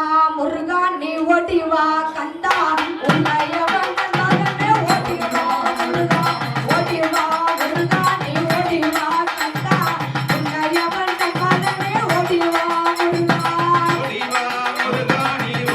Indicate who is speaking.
Speaker 1: வா முருகா நீ ஓட்டி வா கந்தா உன்னைய